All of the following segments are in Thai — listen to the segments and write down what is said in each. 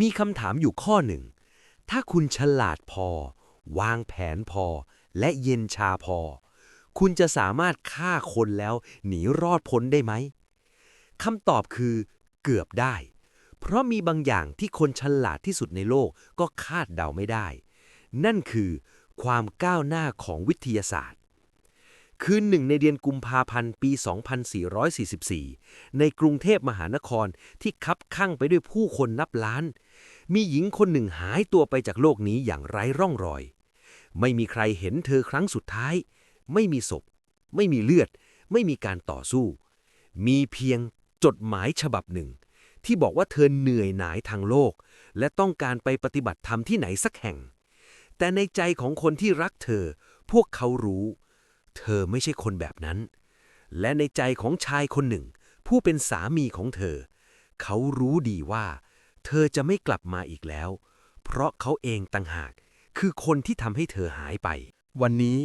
มีคำถามอยู่ข้อหนึ่ง ถ้าคุณฉลาดพอ วางแผนพอ และเย็นชาพอ คุณจะสามารถฆ่าคนแล้วหนีรอดพ้นได้ไหมคำตอบคือ เกือบได้ เพราะมีบางอย่างที่คนฉลาดที่สุดในโลกก็คาดเดาไม่ได้ นั่นคือ ความก้าวหน้าของวิทยาศาสตร์ คืนหนึ่งในเดือนกุมภาพันธ์ปี 2444 ในกรุงเทพมหานครที่คับข้างไปด้วยผู้คนนับล้าน มีหญิงคนหนึ่งหายตัวไปจากโลกนี้อย่างไร้ร่องรอย ไม่มีใครเห็นเธอครั้งสุดท้าย ไม่มีศพ ไม่มีเลือด ไม่มีการต่อสู้ มีเพียงจดหมายฉบับหนึ่ง ที่บอกว่าเธอเหนื่อยหน่ายทางโลก และต้องการไปปฏิบัติธรรมที่ไหนสักแห่ง แต่ในใจของคนที่รักเธอ พวกเขารู้ เธอไม่ใช่คนแบบนั้น และในใจของชายคนหนึ่ง ผู้เป็นสามีของเธอ เขารู้ดีว่า เธอจะไม่กลับมาอีกแล้ว เพราะเขาเองต่างหาก คือคนที่ทำให้เธอหายไป วันนี้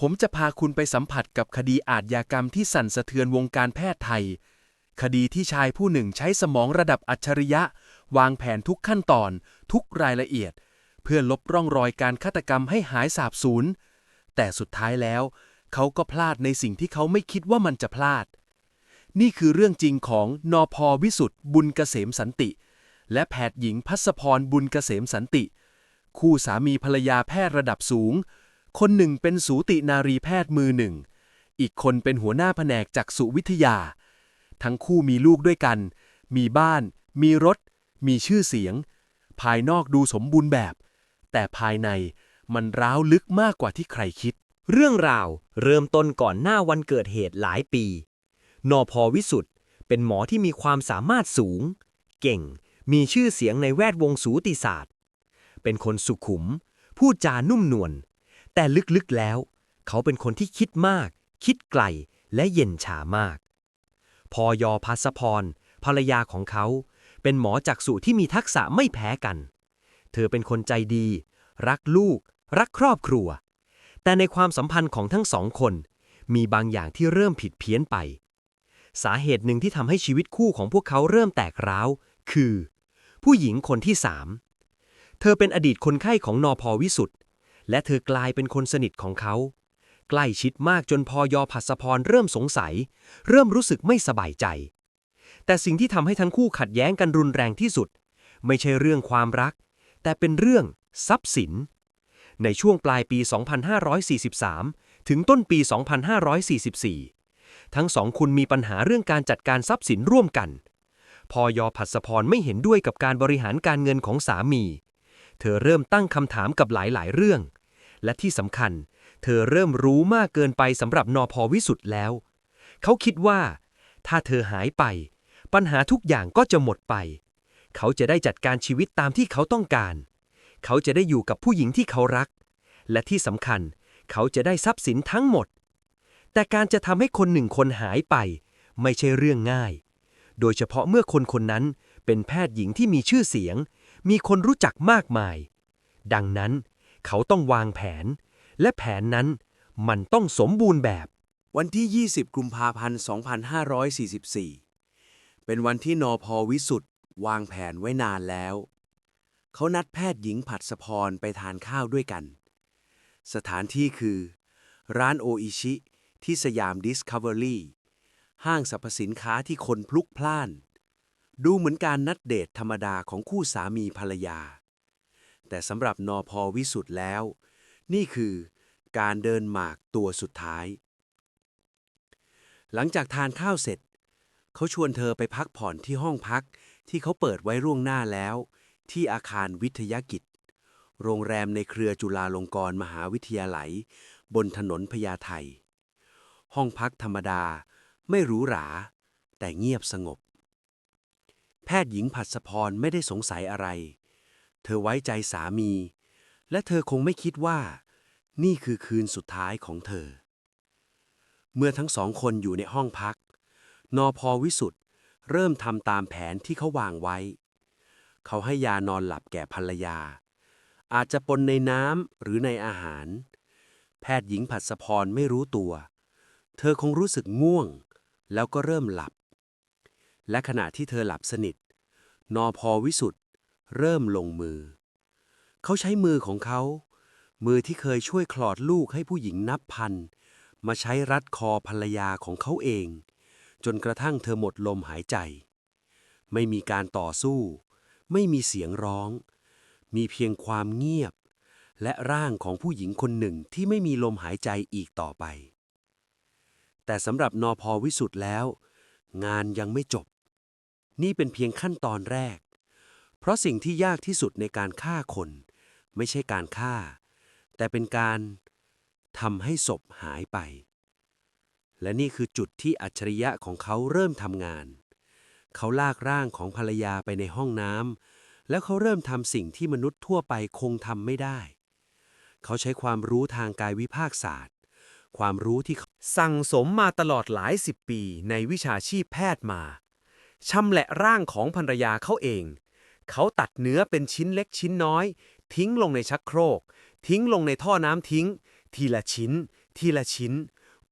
ผมจะพาคุณไปสัมผัสกับคดีอาทยากรรมที่สั่นสะเทือนวงการแพทย์ไทย คดีที่ชายผู้หนึ่งใช้สมองระดับอัจฉริยะ วางแผนทุกขั้นตอน ทุกรายละเอียด เพื่อลบร่องรอยการฆาตกรรมให้หายสาบสูญแต่สุดท้ายแล้ว เขาก็พลาดในสิ่งที่เขาไม่คิดว่ามันจะพลาด นี่คือเรื่องจริงของนอพอวิสุทธ์บุญเกษมสันติ และแพทย์หญิงพัสพรบุญเกษมสันติ คู่สามีภรรยาแพทย์ระดับสูง คนหนึ่งเป็นสูตินารีแพทย์มือหนึ่ง อีกคนเป็นหัวหน้าแผนกจักษุวิทยา ทั้งคู่มีลูกด้วยกัน มีบ้าน มีรถ มีชื่อเสียง ภายนอกดูสมบูรณ์แบบ แต่ภายในมันร้าวลึกมากกว่าที่ใครคิด เรื่องราวเริ่มต้นก่อนหน้าวันเกิดเหตุหลายปี นอพอวิสุทธ์เป็นหมอที่มีความสามารถสูง เก่ง มีชื่อเสียงในแวดวงสูติศาสตร์ เป็นคนสุขุม พูดจานุ่มนวล แต่ลึกๆแล้ว เขาเป็นคนที่คิดมาก คิดไกล และเย็นชามาก พอยอพัสพร ภรรยาของเขา เป็นหมอจักษุที่มีทักษะไม่แพ้กัน เธอเป็นคนใจดี รักลูก รักครอบครัว แต่ในความสัมพันธ์ของทั้งสองคน มีบางอย่างที่เริ่มผิดเพี้ยนไป สาเหตุหนึ่งที่ทำให้ชีวิตคู่ของพวกเขาเริ่มแตกร้าว คือ ผู้หญิงคนที่สามเธอเป็นอดีตคนไข้ของนอพอวิสุทธ์และเธอกลายเป็นคนสนิทของเขา ใกล้ชิดมากจนพอยอผัสพรเริ่มสงสัย เริ่มรู้สึกไม่สบายใจ แต่สิ่งที่ทำให้ทั้งคู่ขัดแย้งกันรุนแรงที่สุด ไม่ใช่เรื่องความรัก แต่เป็นเรื่องทรัพย์สิน ในช่วงปลายปี 2543 ถึงต้นปี 2544 ทั้งสองคุณมีปัญหาเรื่องการจัดการทรัพย์สินร่วมกัน พอยอผัสพรไม่เห็นด้วยกับการบริหารการเงินของสามี เธอเริ่มตั้งคำถามกับหลายๆ เรื่อง และที่สำคัญ เธอเริ่มรู้มากเกินไปสำหรับนอพอวิสุทธ์แล้ว เขาคิดว่า ถ้าเธอหายไป ปัญหาทุกอย่างก็จะหมดไป เขาจะได้จัดการชีวิตตามที่เขาต้องการ เขาจะได้อยู่กับผู้หญิงที่เขารัก และที่สำคัญ เขาจะได้ทรัพย์สินทั้งหมด แต่การจะทำให้คนหนึ่งคนหายไป ไม่ใช่เรื่องง่าย โดยเฉพาะเมื่อคนคนนั้นเป็นแพทย์หญิงที่มีชื่อเสียง มีคนรู้จักมากมาย ดังนั้น เขาต้องวางแผน และแผนนั้นมันต้องสมบูรณ์แบบ วันที่ 20 กุมภาพันธ์ 2544 เป็นวันที่นอพอวิสุทธ์วางแผนไว้นานแล้ว เขานัดแพทย์หญิงผัดสพรไปทานข้าวด้วยกัน สถานที่คือ ร้านโออิชิ ที่สยามดิสคัฟเวอรี่ห้างสรรพสินค้าที่คนพลุกพล่าน ดูเหมือนการนัดเดทธรรมดาของคู่สามีภรรยา แต่สำหรับนอพอวิสุทธ์แล้ว นี่คือการเดินหมากตัวสุดท้าย หลังจากทานข้าวเสร็จ เขาชวนเธอไปพักผ่อนที่ห้องพักที่เขาเปิดไว้ร่วงหน้าแล้ว ที่อาคารวิทยากิจ โรงแรมในเครือจุฬาลงกรณ์มหาวิทยาลัย บนถนนพญาไทห้องพักธรรมดา ไม่หรูหรา แต่เงียบสงบ แพทย์หญิงผัดสพรไม่ได้สงสัยอะไร เธอไว้ใจสามี และเธอคงไม่คิดว่า นี่คือคืนสุดท้ายของเธอ เมื่อทั้งสองคนอยู่ในห้องพัก นอพอวิสุทธ์เริ่มทำตามแผนที่เขาวางไว้ เขาให้ยานอนหลับแก่ภรรยา อาจจะปนในน้ำหรือในอาหาร แพทย์หญิงผัดสพรไม่รู้ตัว เธอคงรู้สึกง่วง แล้วก็เริ่มหลับ และขณะที่เธอหลับสนิท นอพอวิสุทธ์เริ่มลงมือ เขาใช้มือของเขา มือที่เคยช่วยคลอดลูกให้ผู้หญิงนับพัน มาใช้รัดคอภรรยาของเขาเอง จนกระทั่งเธอหมดลมหายใจ ไม่มีการต่อสู้ ไม่มีเสียงร้อง มีเพียงความเงียบ และร่างของผู้หญิงคนหนึ่งที่ไม่มีลมหายใจอีกต่อไป แต่สำหรับนอพอวิสุทธ์แล้ว งานยังไม่จบ นี่เป็นเพียงขั้นตอนแรก เพราะสิ่งที่ยากที่สุดในการฆ่าคน ไม่ใช่การฆ่า แต่เป็นการทำให้ศพหายไป และนี่คือจุดที่อัจฉริยะของเขาเริ่มทำงาน เขาลากร่างของภรรยาไปในห้องน้ำแล้วเขาเริ่มทำสิ่งที่มนุษย์ทั่วไปคงทำไม่ได้ เขาใช้ความรู้ทางกายวิภาคศาสตร์ ความรู้ที่สั่งสมมาตลอดหลายสิบปีในวิชาชีพแพทย์มาชำแหละร่างของภรรยาเขาเอง เขาตัดเนื้อเป็นชิ้นเล็กชิ้นน้อย ทิ้งลงในชักโครก ทิ้งลงในท่อน้ำทิ้ง ทีละชิ้น ทีละชิ้น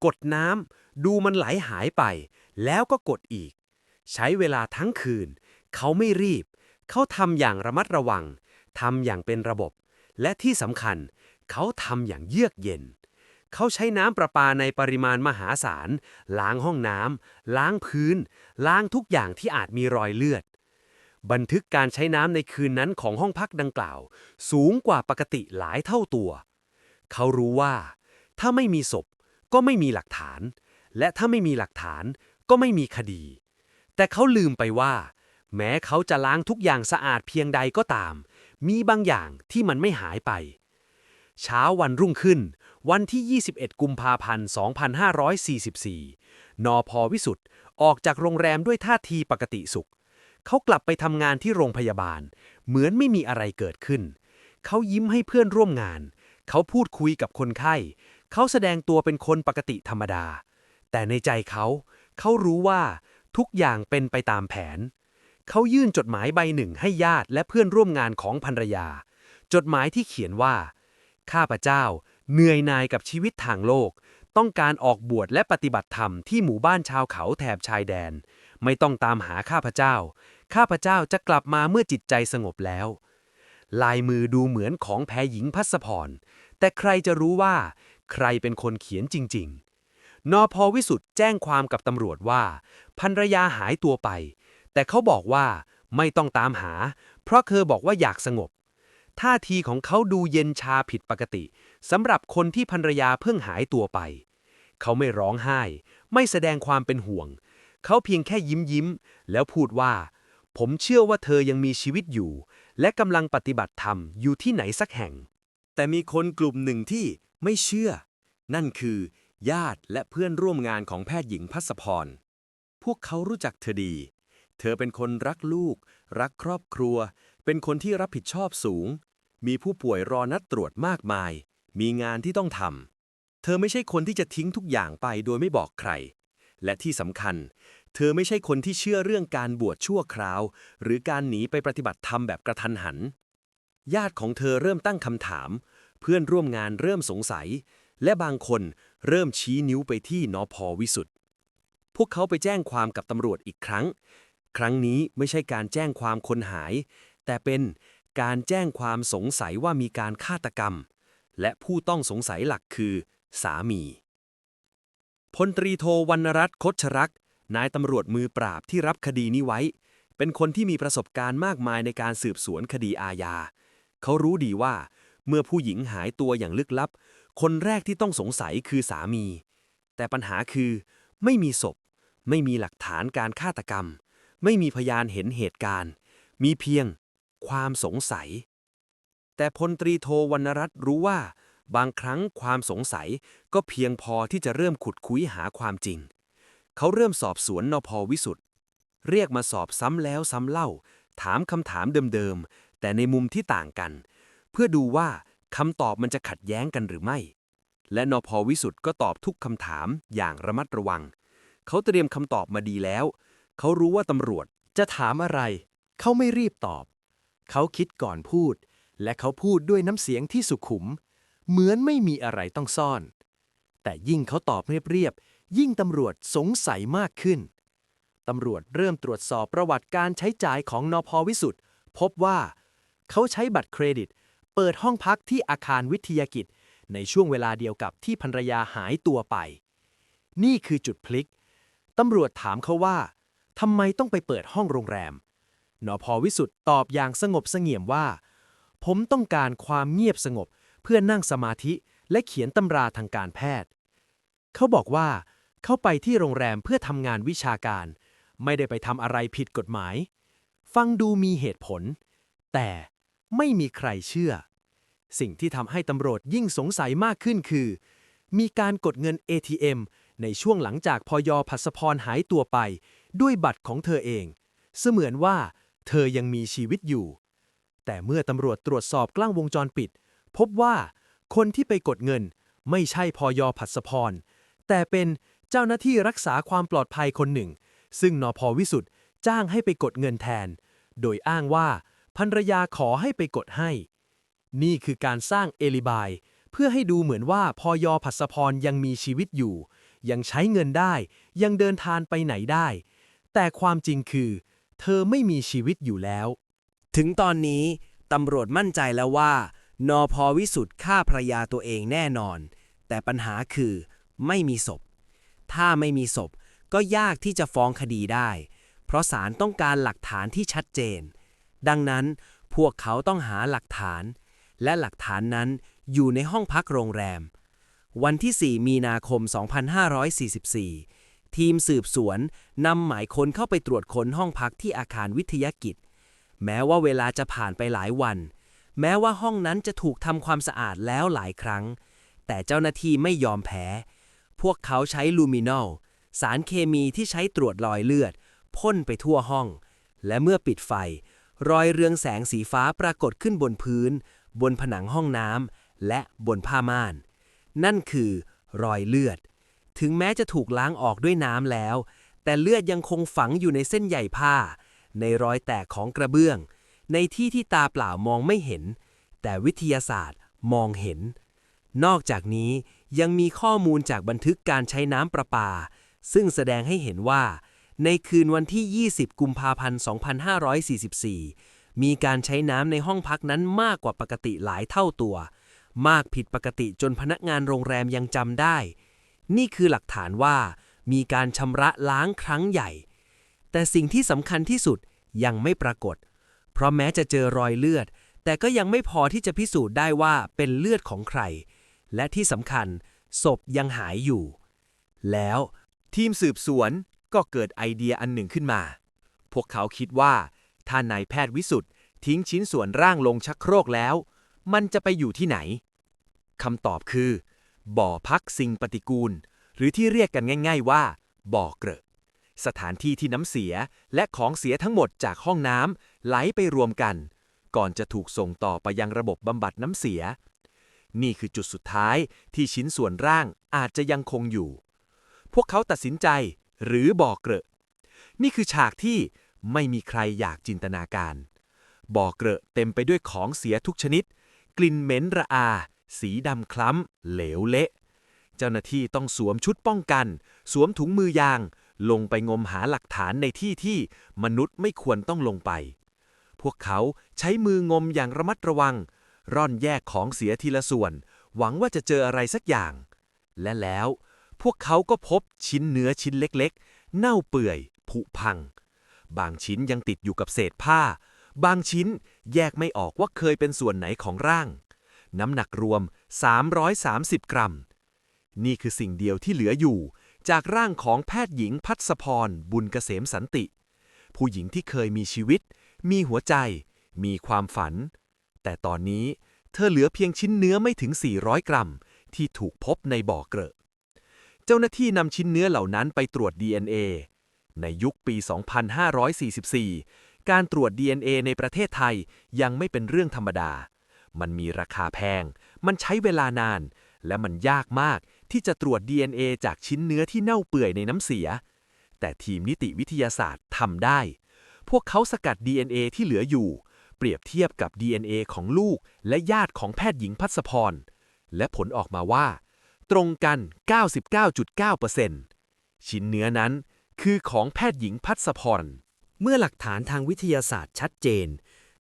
กดน้ำดูมันไหลหายไป แล้วก็กดอีก ใช้เวลาทั้งคืน เขาไม่รีบ เขาทำอย่างระมัดระวังทำอย่างเป็นระบบ และที่สำคัญ เขาทำอย่างเยือกเย็น เขาใช้น้ำประปาในปริมาณมหาศาล ล้างห้องน้ำล้างพื้น ล้างทุกอย่างที่อาจมีรอยเลือด บันทึกการใช้น้ำในคืนนั้นของห้องพักดังกล่าว สูงกว่าปกติหลายเท่าตัว เขารู้ว่า ถ้าไม่มีศพก็ไม่มีหลักฐาน และถ้าไม่มีหลักฐานก็ไม่มีคดี แต่เขาลืมไปว่า แม้เขาจะล้างทุกอย่างสะอาดเพียงใดก็ตาม มีบางอย่างที่มันไม่หายไป เช้าวันรุ่งขึ้น วันที่ 21 กุมภาพันธ์ 2544นอพอวิสุทธ์ออกจากโรงแรมด้วยท่าทีปกติสุข เขากลับไปทำงานที่โรงพยาบาล เหมือนไม่มีอะไรเกิดขึ้น เขายิ้มให้เพื่อนร่วมงาน เขาพูดคุยกับคนไข้ เขาแสดงตัวเป็นคนปกติธรรมดา แต่ในใจเขา เขารู้ว่า ทุกอย่างเป็นไปตามแผน เขายื่นจดหมายใบหนึ่งให้ญาติและเพื่อนร่วมงานของภรรยา จดหมายที่เขียนว่า ข้าพเจ้า เหนื่อยนายกับชีวิตทางโลก ต้องการออกบวชและปฏิบัติธรรมที่หมู่บ้านชาวเขาแถบชายแดน ไม่ต้องตามหาข้าพเจ้า ข้าพเจ้าจะกลับมาเมื่อจิตใจสงบแล้ว ลายมือดูเหมือนของแพรหญิงพัสพร แต่ใครจะรู้ว่า ใครเป็นคนเขียนจริง ๆ นอพอวิสุทธ์แจ้งความกับตำรวจว่าภรรยาหายตัวไป แต่เขาบอกว่าไม่ต้องตามหา เพราะเธอบอกว่าอยากสงบ ท่าทีของเขาดูเย็นชาผิดปกติสำหรับคนที่ภรรยาเพิ่งหายตัวไป เขาไม่ร้องไห้ ไม่แสดงความเป็นห่วง เขาเพียงแค่ยิ้มยิ้ม แล้วพูดว่า ผมเชื่อว่าเธอยังมีชีวิตอยู่ และกำลังปฏิบัติธรรมอยู่ที่ไหนสักแห่ง แต่มีคนกลุ่มหนึ่งที่ไม่เชื่อ นั่นคือ ญาติและเพื่อนร่วมงานของแพทย์หญิงพัสพร พวกเขารู้จักเธอดี เธอเป็นคนรักลูก รักครอบครัว เป็นคนที่รับผิดชอบสูง มีผู้ป่วยรอนัดตรวจมากมาย มีงานที่ต้องทำ เธอไม่ใช่คนที่จะทิ้งทุกอย่างไปโดยไม่บอกใคร และที่สำคัญ เธอไม่ใช่คนที่เชื่อเรื่องการบวชชั่วคราว หรือการหนีไปปฏิบัติธรรมแบบกระทันหัน ญาติของเธอเริ่มตั้งคำถาม เพื่อนร่วมงานเริ่มสงสัย และบางคนเริ่มชี้นิ้วไปที่นอพอวิสุทธ์พวกเขาไปแจ้งความกับตำรวจอีกครั้ง ครั้งนี้ไม่ใช่การแจ้งความคนหาย แต่เป็นการแจ้งความสงสัยว่ามีการฆาตกรรม และผู้ต้องสงสัยหลักคือ สามีพลตรีโทวรรณรัตน์คชรักษ์นายตำรวจมือปราบที่รับคดีนี้ไว้ เป็นคนที่มีประสบการณ์มากมายในการสืบสวนคดีอาญา เขารู้ดีว่า เมื่อผู้หญิงหายตัวอย่างลึกลับ คนแรกที่ต้องสงสัยคือสามี แต่ปัญหาคือ ไม่มีศพ ไม่มีหลักฐานการฆาตกรรม ไม่มีพยานเห็นเหตุการณ์ มีเพียงความสงสัย แต่พลตรีโทวรรณรัตน์รู้ว่า บางครั้งความสงสัยก็เพียงพอที่จะเริ่มขุดคุยหาความจริง เขาเริ่มสอบสวนนพวิสุทธ์เรียกมาสอบซ้ำแล้วซ้ำเล่า ถามคำถามเดิมๆ แต่ในมุมที่ต่างกัน เพื่อดูว่า คำตอบมันจะขัดแย้งกันหรือไม่ และนพวิสุทธ์ก็ตอบทุกคำถามอย่างระมัดระวัง เขาเตรียมคำตอบมาดีแล้ว เขารู้ว่าตำรวจจะถามอะไร เขาไม่รีบตอบ เขาคิดก่อนพูด และเขาพูดด้วยน้ำเสียงที่สุขุม เหมือนไม่มีอะไรต้องซ่อน แต่ยิ่งเขาตอบเรียบๆยิ่งตำรวจสงสัยมากขึ้นตำรวจเริ่มตรวจสอบประวัติการใช้จ่ายของนพวิสุทธ์พบว่า เขาใช้บัตรเครดิต เปิดห้องพักที่อาคารวิทยากิจ ในช่วงเวลาเดียวกับที่ภรรยาหายตัวไป นี่คือจุดพลิก ตำรวจถามเขาว่าทำไมต้องไปเปิดห้องโรงแรมนพวิสุทธ์ตอบอย่างสงบเสงี่ยมว่า ผมต้องการความเงียบสงบเพื่อนั่งสมาธิและเขียนตำราทางการแพทย์ เขาบอกว่า เขาไปที่โรงแรมเพื่อทำงานวิชาการ ไม่ได้ไปทำอะไรผิดกฎหมาย ฟังดูมีเหตุผล แต่ ไม่มีใครเชื่อ สิ่งที่ทำให้ตำรวจยิ่งสงสัยมากขึ้นคือ มีการกดเงิน ATM ในช่วงหลังจากพยพัสพรหายตัวไป ด้วยบัตรของเธอเอง เสมือนว่า เธอยังมีชีวิตอยู่ แต่เมื่อตำรวจตรวจสอบกล้องวงจรปิด พบว่าคนที่ไปกดเงินไม่ใช่พยพัสพร แต่เป็นเจ้าหน้าที่รักษาความปลอดภัยคนหนึ่ง ซึ่งนพวิสุทธ์จ้างให้ไปกดเงินแทน โดยอ้างว่า ภรรยาขอให้ไปกดให้ นี่คือการสร้างเอลิบาย เพื่อให้ดูเหมือนว่าพยพัสพรยังมีชีวิตอยู่ ยังใช้เงินได้ ยังเดินทางไปไหนได้ แต่ความจริงคือ เธอไม่มีชีวิตอยู่แล้ว ถึงตอนนี้ตำรวจมั่นใจแล้วว่า นอพอวิสุทธ์ฆ่าภรรยาตัวเองแน่นอน แต่ปัญหาคือไม่มีศพ ถ้าไม่มีศพก็ยากที่จะฟ้องคดีได้ เพราะศาลต้องการหลักฐานที่ชัดเจน ดังนั้นพวกเขาต้องหาหลักฐาน และหลักฐานนั้นอยู่ในห้องพักโรงแรม วันที่ 4 มีนาคม 2544 ทีมสืบสวนนำหมายค้นเข้าไปตรวจค้นห้องพักที่อาคารวิทยากิจ แม้ว่าเวลาจะผ่านไปหลายวัน แม้ว่าห้องนั้นจะถูกทำความสะอาดแล้วหลายครั้ง แต่เจ้าหน้าที่ไม่ยอมแพ้ พวกเขาใช้ลูมินอลสารเคมีที่ใช้ตรวจรอยเลือดพ่นไปทั่วห้อง และเมื่อปิดไฟ รอยเรืองแสงสีฟ้าปรากฏขึ้นบนพื้น บนผนังห้องน้ำและบนผ้าม่าน นั่นคือรอยเลือด ถึงแม้จะถูกล้างออกด้วยน้ำแล้ว แต่เลือดยังคงฝังอยู่ในเส้นใยผ้า ในรอยแตกของกระเบื้อง ในที่ที่ตาเปล่ามองไม่เห็น แต่วิทยาศาสตร์มองเห็น นอกจากนี้ยังมีข้อมูลจากบันทึกการใช้น้ำประปา ซึ่งแสดงให้เห็นว่า ในคืนวันที่ 20 กุมภาพันธ์ 2544 มีการใช้น้ำในห้องพักนั้นมากกว่าปกติหลายเท่าตัว มากผิดปกติจนพนักงานโรงแรมยังจำได้ นี่คือหลักฐานว่า มีการชำระล้างครั้งใหญ่ แต่สิ่งที่สำคัญที่สุดยังไม่ปรากฏ เพราะแม้จะเจอรอยเลือด แต่ก็ยังไม่พอที่จะพิสูจน์ได้ว่าเป็นเลือดของใคร และที่สำคัญศพยังหายอยู่ แล้วทีมสืบสวน ก็เกิดไอเดียอันหนึ่งขึ้นมา พวกเขาคิดว่า ถ้านายแพทย์วิสุทธ์ทิ้งชิ้นส่วนร่างลงชักโครกแล้ว มันจะไปอยู่ที่ไหนคำตอบคือ บ่อพักสิ่งปฏิกูล หรือที่เรียกกันง่าย ๆว่า บ่อเกลอะสถานที่ที่น้ำเสียและของเสียทั้งหมดจากห้องน้ำไหลไปรวมกัน ก่อนจะถูกส่งต่อไปยังระบบบำบัดน้ำเสีย นี่คือจุดสุดท้ายที่ชิ้นส่วนร่างอาจจะยังคงอยู่ พวกเขาตัดสินใจ หรือบ่อเกลอะนี่คือฉากที่ไม่มีใครอยากจินตนาการ บ่อเกลอะเต็มไปด้วยของเสียทุกชนิด กลิ่นเหม็นระอา สีดำคล้ำ เหลวเละ เจ้าหน้าที่ต้องสวมชุดป้องกัน สวมถุงมือยาง ลงไปงมหาหลักฐานในที่ที่มนุษย์ไม่ควรต้องลงไป พวกเขาใช้มืองมอย่างระมัดระวัง ร่อนแยกของเสียทีละส่วน หวังว่าจะเจออะไรสักอย่าง และแล้ว พวกเขาก็พบชิ้นเนื้อชิ้นเล็กๆ เน่าเปื่อย ผุพัง บางชิ้นยังติดอยู่กับเศษผ้า บางชิ้นแยกไม่ออกว่าเคยเป็นส่วนไหนของร่าง น้ำหนักรวม 330 กรัม นี่คือสิ่งเดียวที่เหลืออยู่ จากร่างของแพทย์หญิงพัศพร บุญเกษมสันติ ผู้หญิงที่เคยมีชีวิต มีหัวใจ มีความฝัน แต่ตอนนี้เธอเหลือเพียงชิ้นเนื้อไม่ถึง 400 กรัม ที่ถูกพบในบ่อเกลอะ จ้าหน้าที่นำชิ้นเนื้อเหล่านั้นไปตรวจ DNA ในยุคปี 2544 การตรวจ DNA ในประเทศไทยยังไม่เป็นเรื่องธรรมดา มันมีราคาแพง มันใช้เวลานาน และมันยากมากที่จะตรวจ DNA จากชิ้นเนื้อที่เน่าเปื่อยในน้ำเสีย แต่ทีมนิติวิทยาศาสตร์ทำได้ พวกเขาสกัด DNA ที่เหลืออยู่ เปรียบเทียบกับ DNA ของลูกและญาติของแพทย์หญิงพัศพร และผลออกมาว่า ตรงกัน 99.9%ชิ้นเนื้อนั้นคือของแพทย์หญิงพัศพร เมื่อหลักฐานทางวิทยาศาสตร์ชัดเจน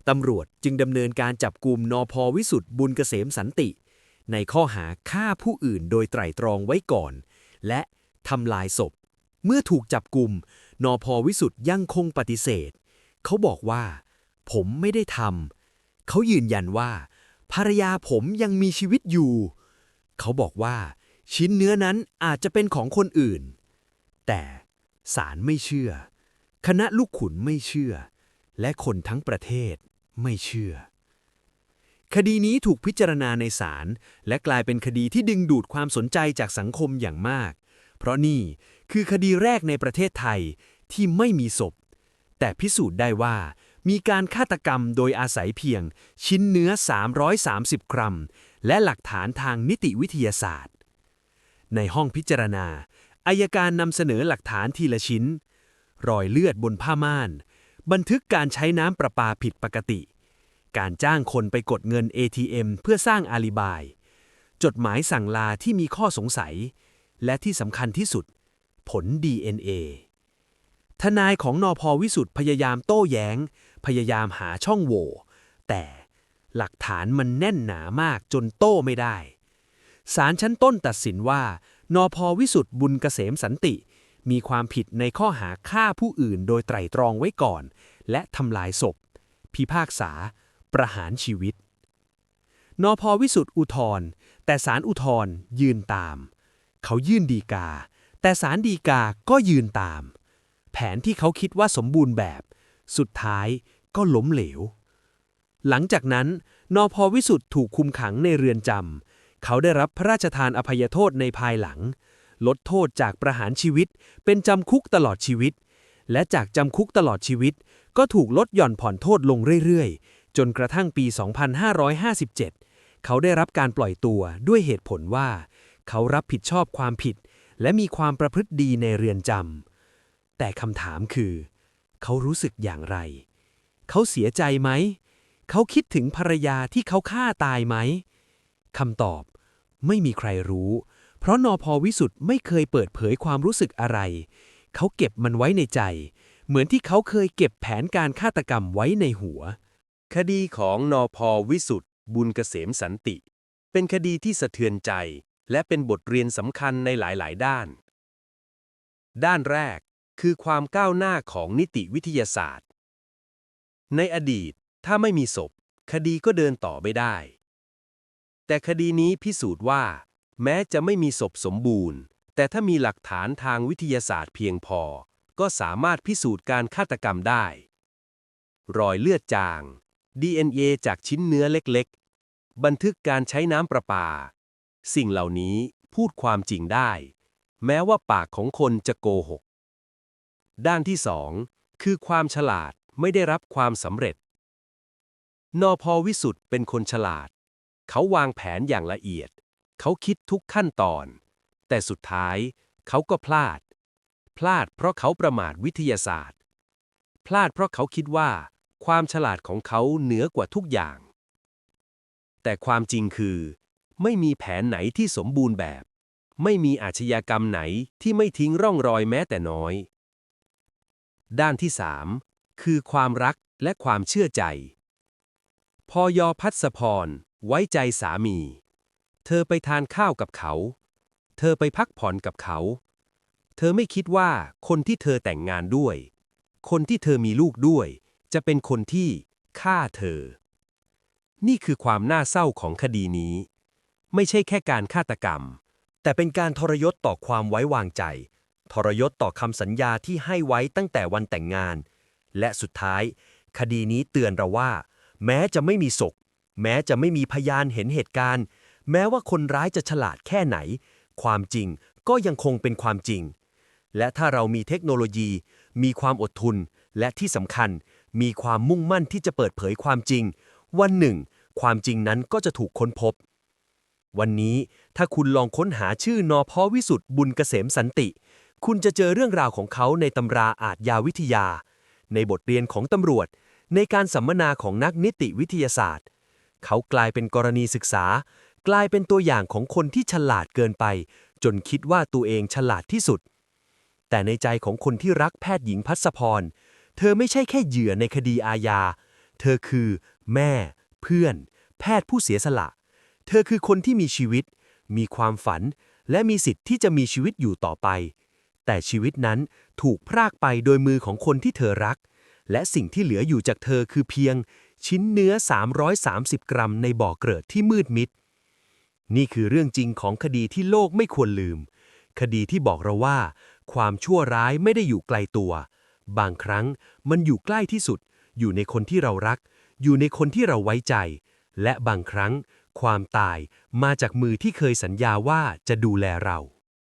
ตำรวจจึงดำเนินการจับกลุ่มนอพอวิสุทธ์บุญเกษมสันติ ในข้อหาฆ่าผู้อื่นโดยไตร่ตรองไว้ก่อน และทำลายศพ เมื่อถูกจับกลุ่มนอพอวิสุทธ์ยังคงปฏิเสธ เขาบอกว่า ผมไม่ได้ทำเขายืนยันว่า ภรรยาผมยังมีชีวิตอยู่ เขาบอกว่า ชิ้นเนื้อนั้นอาจจะเป็นของคนอื่น แต่ศาลไม่เชื่อ คณะลูกขุนไม่เชื่อ และคนทั้งประเทศไม่เชื่อ คดีนี้ถูกพิจารณาในศาลและกลายเป็นคดีที่ดึงดูดความสนใจจากสังคมอย่างมาก เพราะนี่คือคดีแรกในประเทศไทยที่ไม่มีศพ แต่พิสูจน์ได้ว่ามีการฆาตกรรมโดยอาศัยเพียง ชิ้นเนื้อ 330 กรัม และหลักฐานทางนิติวิทยาศาสตร์ ในห้องพิจารณาอายการนำเสนอหลักฐานทีละชิ้น รอยเลือดบนผ้าม่าน บันทึกการใช้น้ำประปาผิดปกติ การจ้างคนไปกดเงิน ATM เพื่อสร้างอาลีบาย จดหมายสั่งลาที่มีข้อสงสัย และที่สำคัญที่สุด ผล DNA ทนายของนอพอวิสุทธ์พยายามโต้แย้ง พยายามหาช่องโหว่ แต่หลักฐานมันแน่นหนามากจนโต้ไม่ได้ ศาลชั้นต้นตัดสินว่า นพวิสุทธ์บุญเกษมสันติ มีความผิดในข้อหาฆ่าผู้อื่นโดยไตร่ตรองไว้ก่อน และทำลายศพ พิพากษา ประหารชีวิต นพวิสุทธ์อุทธรณ์แต่ศาลอุทธรณ์ยืนตาม เขายื่นดีกา แต่ศาลดีกาก็ยืนตาม แผนที่เขาคิดว่าสมบูรณ์แบบ สุดท้ายก็ล้มเหลว หลังจากนั้น นพวิสุทธ์ถูกคุมขังในเรือนจำ เขาได้รับพระราชทานอภัยโทษในภายหลัง ลดโทษจากประหารชีวิต เป็นจำคุกตลอดชีวิต และจากจำคุกตลอดชีวิต ก็ถูกลดหย่อนผ่อนโทษลงเรื่อยๆ จนกระทั่งปี 2557 เขาได้รับการปล่อยตัวด้วยเหตุผลว่า เขารับผิดชอบความผิด และมีความประพฤติดีในเรือนจำแต่คำถามคือ เขารู้สึกอย่างไร เขาเสียใจไหม เขาคิดถึงภรรยาที่เขาฆ่าตายไหมคำตอบ ไม่มีใครรู้ เพราะนอพอวิสุทธ์ไม่เคยเปิดเผยความรู้สึกอะไร เขาเก็บมันไว้ในใจ เหมือนที่เขาเคยเก็บแผนการฆาตกรรมไว้ในหัว คดีของนอพอวิสุทธ์บุญเกษมสันติ เป็นคดีที่สะเทือนใจ และเป็นบทเรียนสำคัญในหลาย ๆ ด้าน ด้านแรกคือความก้าวหน้าของนิติวิทยาศาสตร์ ในอดีตถ้าไม่มีศพ คดีก็เดินต่อไม่ได้ แต่คดีนี้พิสูจน์ว่า แม้จะไม่มีศพสมบูรณ์ แต่ถ้ามีหลักฐานทางวิทยาศาสตร์เพียงพอ ก็สามารถพิสูจน์การฆาตกรรมได้ รอยเลือดจาง DNA จากชิ้นเนื้อเล็กๆ บันทึกการใช้น้ำประปา สิ่งเหล่านี้พูดความจริงได้ แม้ว่าปากของคนจะโกหก ด้านที่สองคือความฉลาดไม่ได้รับความสำเร็จ นอพอวิสุทธ์เป็นคนฉลาด เขาวางแผนอย่างละเอียด เขาคิดทุกขั้นตอน แต่สุดท้ายเขาก็พลาด พลาดเพราะเขาประมาทวิทยาศาสตร์ พลาดเพราะเขาคิดว่า ความฉลาดของเขาเหนือกว่าทุกอย่าง แต่ความจริงคือ ไม่มีแผนไหนที่สมบูรณ์แบบ ไม่มีอาชญากรรมไหนที่ไม่ทิ้งร่องรอยแม้แต่น้อย ด้านที่สามคือความรักและความเชื่อใจ พอยอพัสพร ไว้ใจสามี เธอไปทานข้าวกับเขา เธอไปพักผ่อนกับเขา เธอไม่คิดว่าคนที่เธอแต่งงานด้วย คนที่เธอมีลูกด้วย จะเป็นคนที่ฆ่าเธอ นี่คือความน่าเศร้าของคดีนี้ ไม่ใช่แค่การฆาตกรรม แต่เป็นการทรยศต่อความไว้วางใจ ทรยศต่อคำสัญญาที่ให้ไว้ตั้งแต่วันแต่งงาน และสุดท้าย คดีนี้เตือนเราว่า แม้จะไม่มีศพ แม้จะไม่มีพยานเห็นเหตุการณ์ แม้ว่าคนร้ายจะฉลาดแค่ไหน ความจริงก็ยังคงเป็นความจริง และถ้าเรามีเทคโนโลยี มีความอดทนและที่สำคัญ มีความมุ่งมั่นที่จะเปิดเผยความจริง วันหนึ่ง ความจริงนั้นก็จะถูกค้นพบ วันนี้ถ้าคุณลองค้นหาชื่อนอพอวิสุทธ์บุญเกษมสันติ คุณจะเจอเรื่องราวของเขาในตำราอาทยาวิทยา ในบทเรียนของตำรวจ ในการสัมมนาของนักนิติวิทยาศาสตร์ เขากลายเป็นกรณีศึกษา กลายเป็นตัวอย่างของคนที่ฉลาดเกินไป จนคิดว่าตัวเองฉลาดที่สุด แต่ในใจของคนที่รักแพทย์หญิงพัสพร เธอไม่ใช่แค่เหยื่อในคดีอาญา เธอคือ แม่ เพื่อน แพทย์ผู้เสียสละ เธอคือคนที่มีชีวิต มีความฝัน และมีสิทธิ์ที่จะมีชีวิตอยู่ต่อไป แต่ชีวิตนั้นถูกพรากไปโดยมือของคนที่เธอรัก และสิ่งที่เหลืออยู่จากเธอคือเพียง ชิ้นเนื้อ 330 กรัมในบ่อเกลือที่มืดมิด นี่คือเรื่องจริงของคดีที่โลกไม่ควรลืม คดีที่บอกเราว่า ความชั่วร้ายไม่ได้อยู่ไกลตัว บางครั้งมันอยู่ใกล้ที่สุด อยู่ในคนที่เรารัก อยู่ในคนที่เราไว้ใจ และบางครั้ง ความตายมาจากมือที่เคยสัญญาว่าจะดูแลเรา